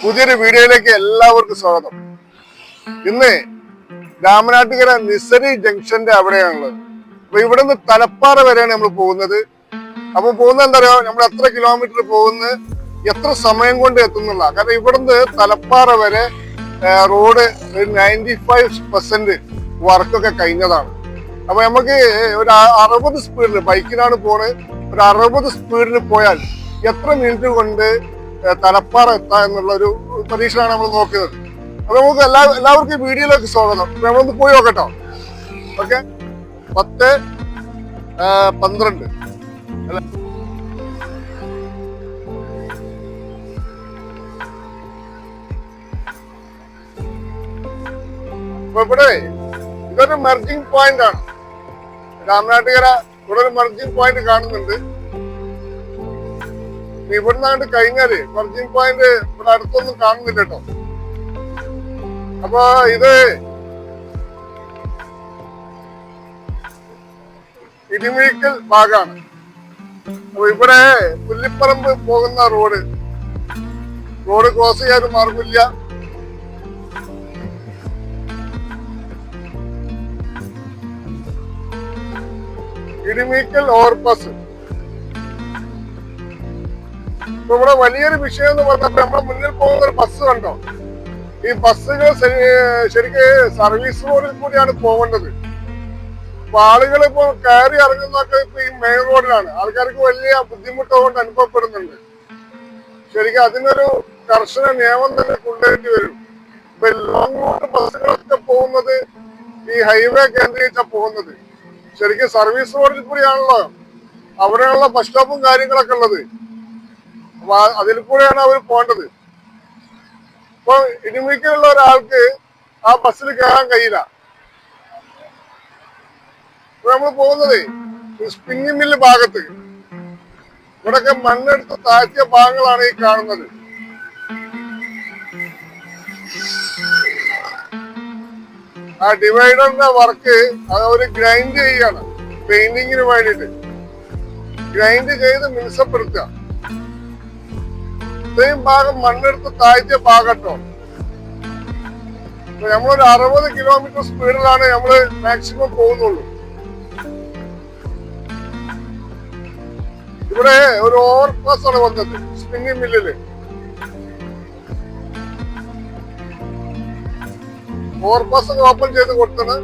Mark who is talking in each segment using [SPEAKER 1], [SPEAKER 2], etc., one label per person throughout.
[SPEAKER 1] പുതിയൊരു വീഡിയോയിലേക്ക് എല്ലാവർക്കും സ്വാഗതം ഇന്ന് രാമനാട്ടുകര നിസരി ജംഗ്ഷന്റെ അവിടെയാണുള്ളത് അപ്പൊ ഇവിടെ നിന്ന് തലപ്പാറ വരെയാണ് നമ്മൾ പോകുന്നത് അപ്പൊ പോകുന്ന എന്താ പറയുക നമ്മൾ എത്ര കിലോമീറ്റർ പോകുന്ന എത്ര സമയം കൊണ്ട് എത്തുന്നുള്ള കാരണം ഇവിടുന്ന് തലപ്പാറ വരെ റോഡ് നയൻറ്റി ഫൈവ് പെർസെന്റ് വർക്കൊക്കെ കഴിഞ്ഞതാണ് അപ്പൊ നമുക്ക് ഒരു അറുപത് സ്പീഡിൽ ബൈക്കിനാണ് പോണത് ഒരു അറുപത് സ്പീഡിൽ പോയാൽ എത്ര മിനിറ്റ് കൊണ്ട് തലപ്പാറ എത്താം എന്നുള്ളൊരു പ്രതീക്ഷയാണ് നമ്മൾ നോക്കിയത് അപ്പൊ നമുക്ക് എല്ലാ എല്ലാവർക്കും വീഡിയോയിലേക്ക് സ്വാഗതം നമ്മളൊന്ന് പോയി നോക്കട്ടോ ഓക്കെ പത്ത് പന്ത്രണ്ട് ഇവിടെ ഇതൊരു മെർജിങ് പോയിന്റ് ആണ് രാമനാട്ടുകര ഇവിടെ ഒരു മെർജിങ് പോയിന്റ് കാണുന്നുണ്ട് ഇവിടെ നിന്നാണ്ട് കഴിഞ്ഞാല് മർജിൻ പോയിന്റ് ഇവിടെ അടുത്തൊന്നും കാണുന്നില്ല കേട്ടോ അപ്പൊ ഇത് ഇടിമീക്കൽ ഭാഗമാണ് അപ്പൊ ഇവിടെ പുല്ലിപ്പറമ്പ് പോകുന്ന റോഡ് റോഡ് ക്രോസ് ചെയ്യാൻ മാർഗമില്ല ഇടിമീക്കൽ ഓവർപാസ് നമ്മുടെ വലിയൊരു വിഷയം എന്ന് പറഞ്ഞാൽ നമ്മുടെ മുന്നിൽ പോകുന്ന ഒരു ബസ് കണ്ടോ ഈ ബസ്സുകൾ ശരിക്ക് സർവീസ് റോഡിൽ കൂടിയാണ് പോകേണ്ടത് അപ്പൊ ആളുകൾ ഇപ്പൊ കയറി ഇറങ്ങുന്നൊക്കെ ഇപ്പൊ ഈ മെയിൻ റോഡിലാണ് ആൾക്കാർക്ക് വലിയ ബുദ്ധിമുട്ട് കൊണ്ട് അനുഭവപ്പെടുന്നുണ്ട് ശരിക്കും അതിനൊരു കർശന നിയമം തന്നെ കൊണ്ടുവരേണ്ടി വരും ഇപ്പൊ ലോങ് റൂട്ട് ബസ്സുകളൊക്കെ പോകുന്നത് ഈ ഹൈവേ കേന്ദ്രീകരിച്ചാണ് പോകുന്നത് ശരിക്കും സർവീസ് റോഡിൽ കൂടിയാണല്ലോ അവിടെയുള്ള ബസ് സ്റ്റോപ്പും കാര്യങ്ങളൊക്കെ ഉള്ളത് അതിൽ കൂടെയാണ് അവർ പോണ്ടത് ഇപ്പൊ ഇടിമിക്കുള്ള ഒരാൾക്ക് ആ ബസ്സിൽ കയറാൻ കഴിയില്ല നമ്മൾ പോകുന്നത് സ്പിന്നി മില്ല് ഭാഗത്ത് ഇവിടൊക്കെ മണ്ണെടുത്ത് താഴ്ത്തിയ ഭാഗങ്ങളാണ് ഈ കാണുന്നത് ആ ഡിവൈഡറിന്റെ വർക്ക് അത് അവര് ഗ്രൈൻഡ് ചെയ്യാണ് പെയിന്റിങ്ങിന് വേണ്ടിട്ട് ഗ്രൈൻഡ് ചെയ്ത് മിനുസപ്പെടുത്തുക ഇത്രയും ഭാഗം മണ്ണെടുത്ത് താഴ്ത്തിയ ഭാഗട്ടോ നമ്മളൊരു അറുപത് കിലോമീറ്റർ സ്പീഡിലാണ് നമ്മള് മാക്സിമം പോകുന്നുള്ളൂ ഇവിടെ ഒരു ഓവർ പാസ് ആണ് വന്നത് സ്പിന്നിങ് മില്ലില് ഓവർ പാസ് ഓപ്പൺ ചെയ്ത് കൊടുത്തത്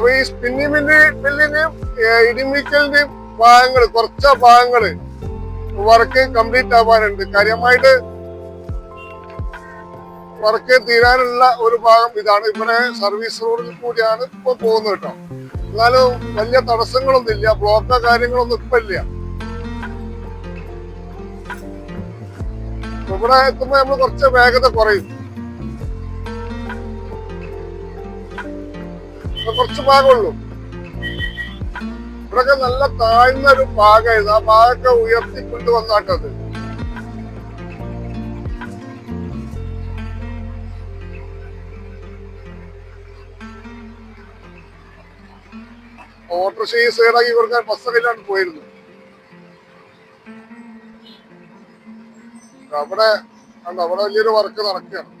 [SPEAKER 1] അപ്പൊ ഈ മില്ലി മില്ലിന്റെയും ഇടിമിക്കലിന്റെയും ഭാഗങ്ങൾ കുറച്ച ഭാഗങ്ങൾ വർക്ക് കംപ്ലീറ്റ് ആവാനുണ്ട് കാര്യമായിട്ട് വർക്ക് തീരാനുള്ള ഒരു ഭാഗം ഇതാണ് ഇവിടെ സർവീസ് റോഡിൽ കൂടിയാണ് ഇപ്പൊ പോകുന്നത് കേട്ടോ എന്നാലും വലിയ തടസ്സങ്ങളൊന്നും ഇല്ല ബ്ലോക്കോ കാര്യങ്ങളൊന്നും ഇപ്പൊ ഇല്ല ഇവിടെ എത്തുമ്പോ നമ്മൾ കുറച്ച് വേഗത കുറയും കുറച്ച് ഭാഗമുള്ളൂ ഇവിടെ നല്ല താഴ്ന്ന ഒരു ഭാഗമായിരുന്നു ആ ഭാഗമൊക്കെ ഉയർത്തി കൊണ്ടുവന്നാട്ടത് ഓട്ടോറിക്ഷ ഈ സൈഡാക്കി കൊടുക്കാൻ ബസ്സൊക്കെയിലാണ് പോയിരുന്നു അവിടെ അവിടെ വലിയൊരു വർക്ക് നടക്കുകയാണ്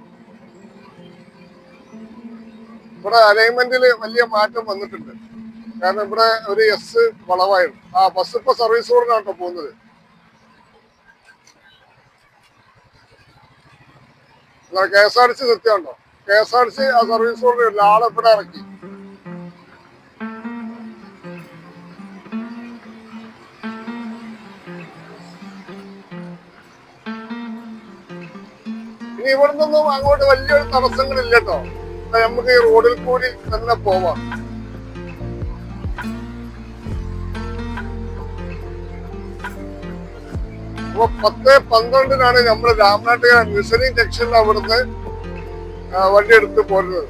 [SPEAKER 1] ഇവിടെ അലൈൻമെന്റിൽ വലിയ മാറ്റം വന്നിട്ടുണ്ട് കാരണം ഇവിടെ ഒരു എസ് വളവായിരുന്നു ആ ബസ് ഇപ്പൊ സർവീസ് റോഡിലാണ് പോകുന്നത് K S R T C നിർത്തിയാണ്ടോ K S R T C ആ സർവീസ് റോഡിൽ ആളെ ഇവിടെ ഇറക്കി ഇനി ഇവിടുന്നൊന്നും അങ്ങോട്ട് വലിയൊരു തടസ്സങ്ങളില്ല നമുക്ക് ഈ റോഡിൽ കൂടി തന്നെ പോവാം അപ്പൊ പത്ത് പന്ത്രണ്ടിനാണ് നമ്മൾ രാമനാട്ടുകാരൻ മിഷനിങ് ജംഗ്ഷനിൽ അവിടുന്ന് വണ്ടി എടുത്ത് പോരുന്നത്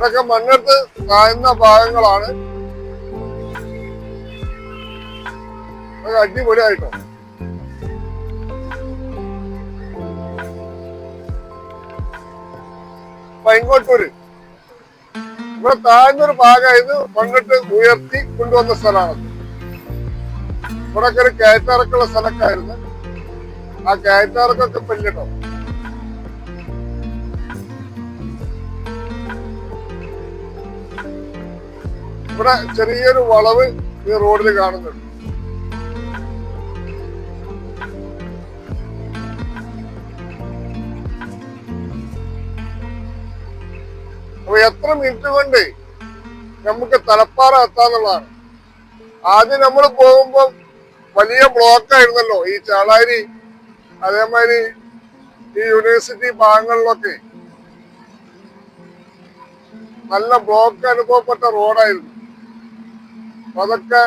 [SPEAKER 1] ഇവിടെയൊക്കെ മണ്ണെടുത്ത് കായുന്ന ഭാഗങ്ങളാണ് അടിപൊളിയായിട്ടോ പൈങ്കോട്ടൂര് ഇവിടെ താഴ്ന്നൊരു ഭാഗമായത് മണ്ണിട്ട് ഉയർത്തി കൊണ്ടുവന്ന സ്ഥലമാണ് ഇവിടെ ഒരു കയറ്റാറക്കുള്ള സ്ഥലക്കായിരുന്നു ആ കയറ്റാറക്കൊക്കെ പെല്ലിട്ടോ ഇവിടെ ചെറിയൊരു വളവ് ഈ റോഡിൽ കാണുന്നുണ്ട് അപ്പൊ എത്ര മിനിറ്റ് കൊണ്ട് നമുക്ക് തലപ്പാറ എത്താന്നുള്ളതാണ് ആദ്യം നമ്മൾ പോകുമ്പോൾ വലിയ ബ്ലോക്ക് ആയിരുന്നല്ലോ ഈ ചാളാരി അതേമാതിരി ഈ യൂണിവേഴ്സിറ്റി ഭാഗങ്ങളിലൊക്കെ നല്ല ബ്ലോക്ക് അനുഭവപ്പെട്ട റോഡായിരുന്നു അതൊക്കെ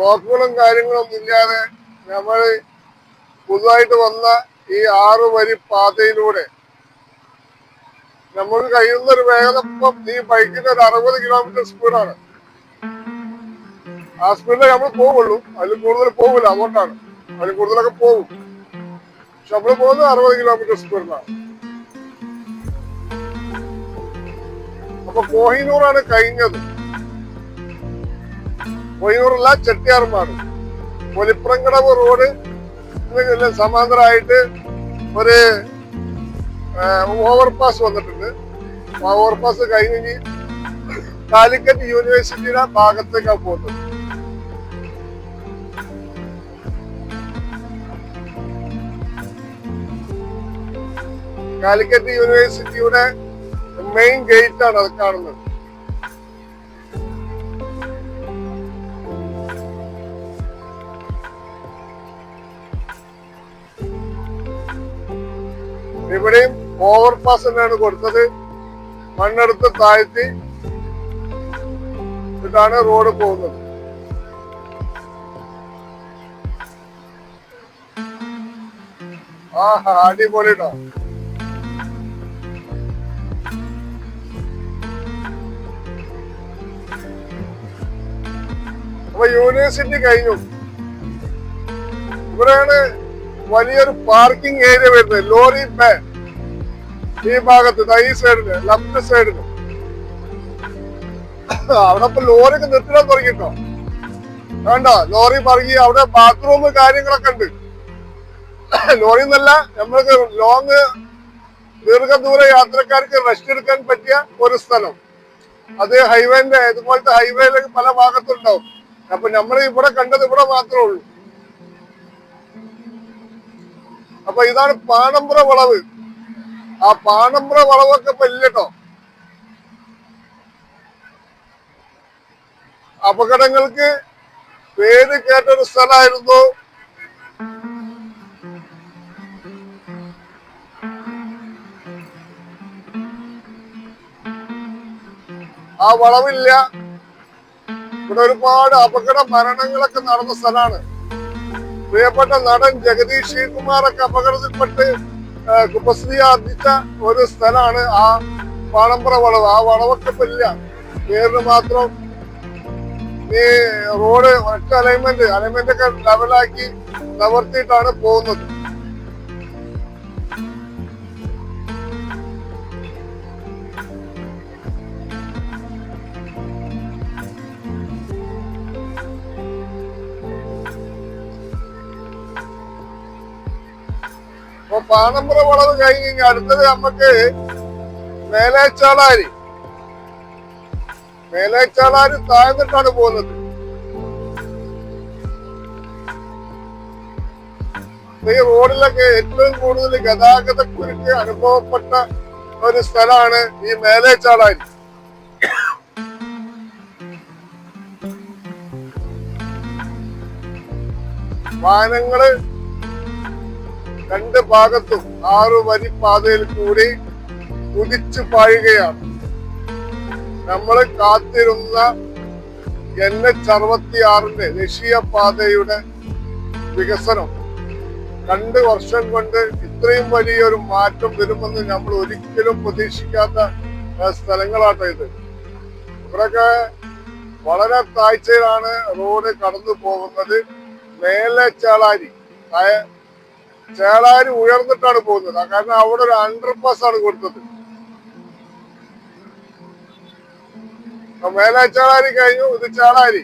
[SPEAKER 1] വാക്കുകളും കാര്യങ്ങളും ഇല്ലാതെ നമ്മൾ പുതുതായിട്ട് വന്ന ഈ ആറു വരി പാതയിലൂടെ നമ്മൾ കഴിയുന്ന ഒരു വേഗത നീ ഈ ഒരു അറുപത് കിലോമീറ്റർ സ്പീഡാണ് ആ സ്പീഡിൽ നമ്മൾ പോവുള്ളൂ അതിൽ കൂടുതൽ പോകില്ല അതുകൊണ്ടാണ് അതിൽ കൂടുതലൊക്കെ പോകും പക്ഷെ നമ്മൾ പോകുന്നത് അറുപത് കിലോമീറ്റർ സ്പീഡിലാണ് അപ്പൊ കോഹിനൂറാണ് കഴിഞ്ഞത് പൊയ്യൂറുള്ള ചെട്ടിയാർമാട് ഒലിപ്രങ്കടവ് റോഡ് സമാന്തരമായിട്ട് ഒരു ഓവർപാസ് വന്നിട്ടുണ്ട് ഓവർപാസ് കഴിഞ്ഞ് കാലിക്കറ്റ് യൂണിവേഴ്സിറ്റിയുടെ ഭാഗത്തേക്കാണ് പോകുന്നത് കാലിക്കറ്റ് യൂണിവേഴ്സിറ്റിയുടെ മെയിൻ ഗേറ്റാണ് അത് കാണുന്നത് ഓവർ പാസ് തന്നെയാണ് കൊടുത്തത് മണ്ണെടുത്ത് താഴ്ത്തി ഇതാണ് റോഡ് പോകുന്നത് ആഹാ അടിപൊളിട്ടോ അപ്പൊ യൂണിവേഴ്സിറ്റി കഴിഞ്ഞു ഇവിടെയാണ് വലിയൊരു പാർക്കിംഗ് ഏരിയ വരുന്നത് ലോറി പാൻ ഈ ഭാഗത്ത് ഈ സൈഡില് ലെഫ്റ്റ് സൈഡില് അവിടെ ഇപ്പൊ ലോറിയൊക്കെ നിർത്തിടാൻ തുടങ്ങിട്ടോ വേണ്ട ലോറി പറങ്ങി അവിടെ ബാത്റൂം കാര്യങ്ങളൊക്കെ ഉണ്ട് ലോറി എന്നല്ല നമ്മൾക്ക് ലോങ് ദീർഘദൂര യാത്രക്കാർക്ക് റെസ്റ്റ് എടുക്കാൻ പറ്റിയ ഒരു സ്ഥലം അത് ഹൈവേന്റെ ഇതുപോലത്തെ ഹൈവേയിലേക്ക് പല ഭാഗത്തുണ്ടാവും അപ്പൊ നമ്മൾ ഇവിടെ കണ്ടത് ഇവിടെ മാത്രമേ ഉള്ളൂ അപ്പൊ ഇതാണ് പാണമ്പ്ര വളവ് ആ പാണമ്പ്ര വളവൊക്കെ ഇപ്പൊ അപകടങ്ങൾക്ക് പേര് കേട്ടൊരു സ്ഥലമായിരുന്നു ആ വളവില്ല ഇവിടെ ഒരുപാട് അപകട മരണങ്ങളൊക്കെ നടന്ന സ്ഥലമാണ് പ്രിയപ്പെട്ട നടൻ ജഗദീഷ് ശ്രീകുമാറൊക്കെ അപകടത്തിൽപ്പെട്ട് കുംഭശ്രീ ഒരു സ്ഥലമാണ് ആ പാണമ്പ്ര വളവ് ആ വളവൊക്കെ ഇല്ല പേരിന് മാത്രം ഈ റോഡ് ഒറ്റ അലൈൻമെന്റ് അലൈൻമെന്റ് ഒക്കെ ലെവലാക്കി നിവർത്തിയിട്ടാണ് പോകുന്നത് അപ്പൊ പാണമ്പ്ര വളവ് കഴിഞ്ഞ് അടുത്തത് നമുക്ക് മേലേച്ചാളാരി മേലേച്ചാളാരി താഴ്ന്നിട്ടാണ് പോകുന്നത് ഈ റോഡിലൊക്കെ ഏറ്റവും കൂടുതൽ ഗതാഗത കുരുക്ക് അനുഭവപ്പെട്ട ഒരു സ്ഥലമാണ് ഈ മേലേച്ചാളാരി വാഹനങ്ങള് രണ്ട് ഭാഗത്തും ആറു വരി പാതയിൽ കൂടി കുതിച്ചു പായുകയാണ് നമ്മൾ കാത്തിരുന്ന എൻ എച്ച് ആറിന്റെ ദേശീയ പാതയുടെ വികസനം രണ്ട് വർഷം കൊണ്ട് ഇത്രയും വലിയൊരു മാറ്റം വരുമെന്ന് നമ്മൾ ഒരിക്കലും പ്രതീക്ഷിക്കാത്ത സ്ഥലങ്ങളാട്ടോ ഇത് ഇവിടെയൊക്കെ വളരെ താഴ്ചയിലാണ് റോഡ് കടന്നു പോകുന്നത് മേലെ ചാളാരി ചേളാരി ഉയർന്നിട്ടാണ് പോകുന്നത് കാരണം അവിടെ ഒരു അണ്ടർപാസ് ആണ് കൊടുത്തത് മേലാച്ചാളാരി കഴിഞ്ഞു ഇത് ചേളാരി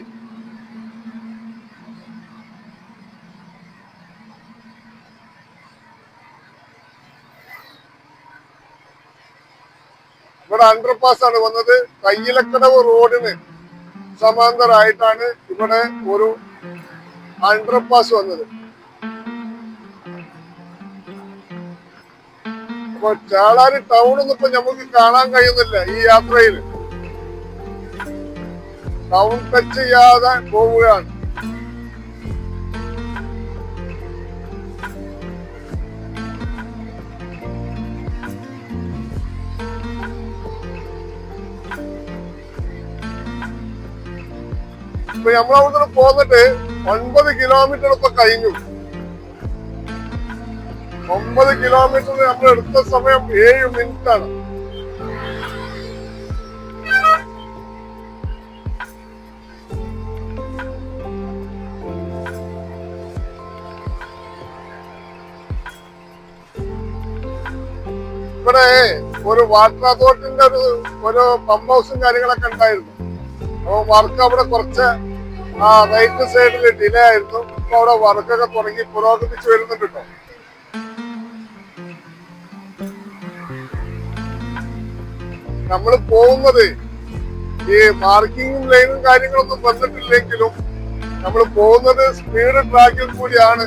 [SPEAKER 1] ഇവിടെ അണ്ടർപാസ് ആണ് വന്നത് തയ്യിലക്കടവ് റോഡിന് സമാന്തരമായിട്ടാണ് ഇവിടെ ഒരു അണ്ടർപാസ് വന്നത് അപ്പൊ ചാളാരി ടൗണൊന്നും ഇപ്പൊ നമുക്ക് കാണാൻ കഴിയുന്നില്ല ഈ യാത്രയിൽ ടൗൺ ടച്ച് ചെയ്യാതെ പോവുകയാണ് ഇപ്പൊ നമ്മളവിടുന്ന് പോന്നിട്ട് ഒൻപത് കിലോമീറ്റർ ഒക്കെ കഴിഞ്ഞു ഒമ്പത് കിലോമീറ്റർ നമ്മൾ എടുത്ത സമയം ഏഴ് മിനിറ്റ് ആണ് ഇവിടെ ഒരു വാട്ടർ അതോറിറ്റിന്റെ ഒരു ഒരു പമ്പ് ഹൗസും കാര്യങ്ങളൊക്കെ ഉണ്ടായിരുന്നു അപ്പോൾ വർക്ക് അവിടെ കുറച്ച് ആ റൈറ്റ് സൈഡിൽ ഡിലേ ആയിരുന്നു ഇപ്പൊ അവിടെ വർക്കൊക്കെ തുടങ്ങി പുരോഗമിച്ചു വരുന്നുണ്ട് കേട്ടോ നമ്മൾ പോകുന്നത് ഈ പാർക്കിംഗും ലൈനും കാര്യങ്ങളൊന്നും വന്നിട്ടില്ലെങ്കിലും നമ്മൾ പോകുന്നത് സ്പീഡ് ട്രാക്കിൽ കൂടിയാണ്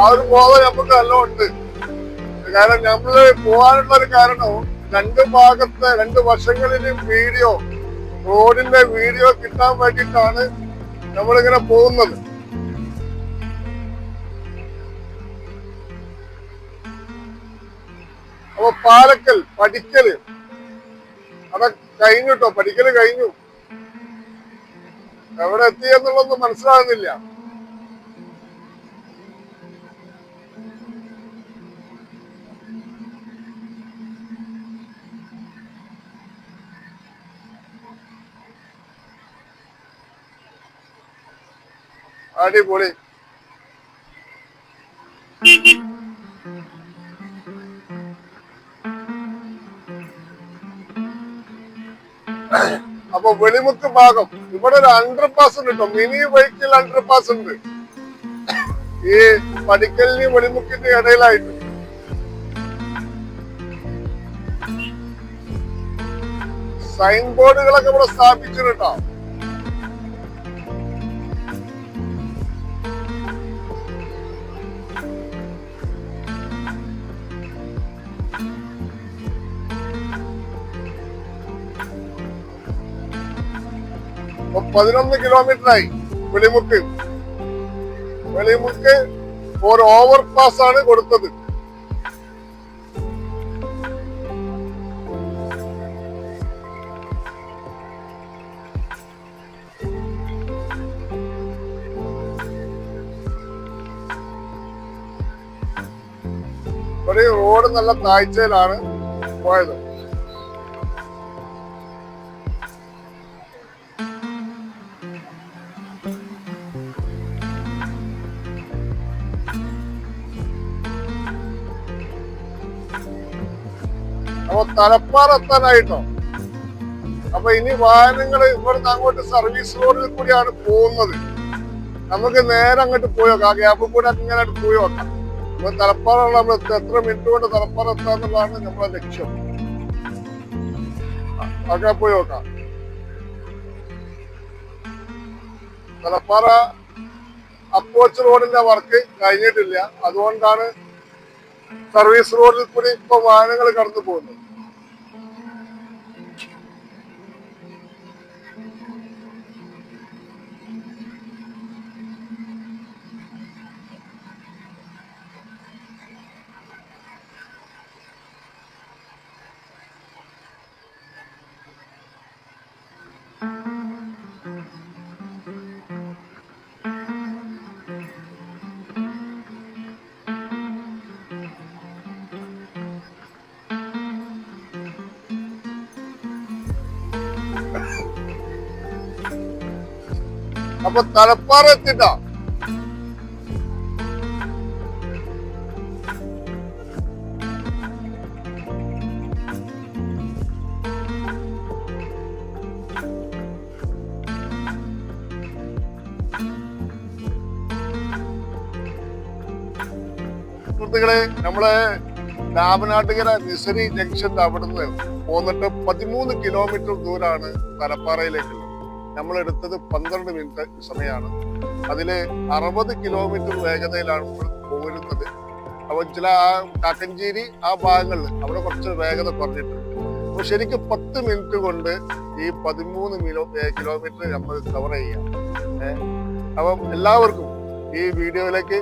[SPEAKER 1] ആ ഒരു ബോധം നമുക്ക് നല്ലോണ്ട് കാരണം നമ്മൾ പോകാനുള്ള ഒരു കാരണവും രണ്ട് ഭാഗത്തെ രണ്ട് വശങ്ങളിലും വീഡിയോ റോഡിന്റെ വീഡിയോ കിട്ടാൻ വേണ്ടിയിട്ടാണ് നമ്മളിങ്ങനെ പോകുന്നത് അപ്പൊ പാലക്കൽ പഠിക്കല് അതെ കഴിഞ്ഞു കേട്ടോ പഠിക്കല് കഴിഞ്ഞു എവിടെ എത്തി എന്നുള്ളതൊന്നും മനസ്സിലാകുന്നില്ല അടിപൊളി അപ്പൊ വെളിമുക്ക് ഭാഗം ഇവിടെ ഒരു അണ്ടർ പാസ് ഉണ്ട് കേട്ടോ മിനി വെഹിക്കിൾ അണ്ടർ പാസ് ഉണ്ട് ഈ പടിക്കലിനും വെളിമുക്കിന്റെ ഇടയിലായിട്ട് സൈൻ ബോർഡുകളൊക്കെ ഇവിടെ സ്ഥാപിച്ചിട്ടുണ്ടോ പതിനൊന്ന് കിലോമീറ്ററായി വെളിമുക്ക് വെളിമുക്ക് ഒരു ഓവർ പാസ് ആണ് കൊടുത്തത് ഒരു റോഡ് നല്ല താഴ്ചയിലാണ് പോയത് തലപ്പാറെത്താനായിട്ടോ അപ്പൊ ഇനി വാഹനങ്ങൾ ഇവിടുന്ന് അങ്ങോട്ട് സർവീസ് റോഡിൽ കൂടിയാണ് പോകുന്നത് നമുക്ക് നേരെ അങ്ങോട്ട് പോയോ ആ ഗ്യാപ്പിൽ കൂടെ ഇങ്ങനെ പോയി നോക്കാം അപ്പൊ തലപ്പാറ നമ്മൾ എത്ര മിനിറ്റ് കൊണ്ട് തലപ്പാറ എത്താന്നുള്ളതാണ് നമ്മളെ ലക്ഷ്യം അങ്ങനെ പോയി നോക്കാം തലപ്പാറ അപ്രോച്ച് റോഡിന്റെ വർക്ക് കഴിഞ്ഞിട്ടില്ല അതുകൊണ്ടാണ് സർവീസ് റോഡിൽ കൂടി ഇപ്പൊ വാഹനങ്ങൾ കടന്നു പോകുന്നത് അപ്പൊ തലപ്പാറ എത്തിട്ടോ സുഹൃത്തുക്കളെ നമ്മളെ രാമനാട്ടുകര നിസരി ജംഗ്ഷൻ അവിടുന്ന് പോന്നിട്ട് പതിമൂന്ന് കിലോമീറ്റർ ദൂരാണ് തലപ്പാറയിലേക്കുള്ളത് നമ്മൾ എടുത്തത് പന്ത്രണ്ട് മിനിറ്റ് സമയമാണ് അതിൽ അറുപത് കിലോമീറ്റർ വേഗതയിലാണ് നമ്മൾ പോരുന്നത് അപ്പോൾ ചില ആ കാക്കഞ്ചേരി ആ ഭാഗങ്ങളിൽ അവിടെ കുറച്ച് വേഗത കുറഞ്ഞിട്ടുണ്ട് അപ്പോൾ ശരിക്കും പത്ത് മിനിറ്റ് കൊണ്ട് ഈ പതിമൂന്ന് മിലോ കിലോമീറ്റർ നമ്മൾ കവർ ചെയ്യാം അപ്പം എല്ലാവർക്കും ഈ വീഡിയോയിലേക്ക്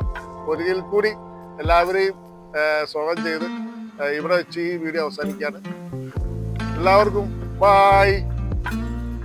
[SPEAKER 1] ഒരിക്കൽ കൂടി എല്ലാവരെയും സ്വാഗതം ചെയ്ത് ഇവിടെ വെച്ച് ഈ വീഡിയോ അവസാനിക്കുകയാണ് എല്ലാവർക്കും ബൈ